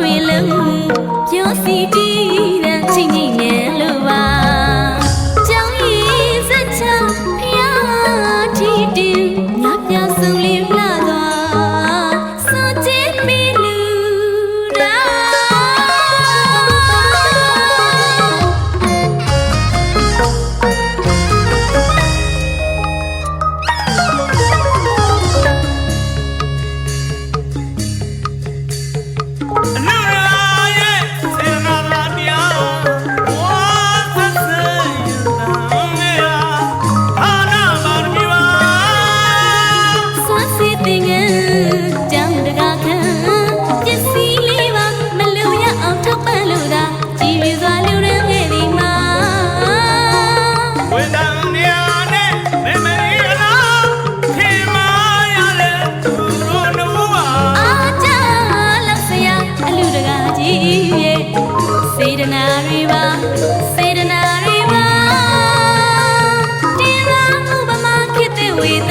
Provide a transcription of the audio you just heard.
တွေလုံးပြောစီကြည့်တဲ့ချိန်ကြီးငယ်လို့ပါ No, no. with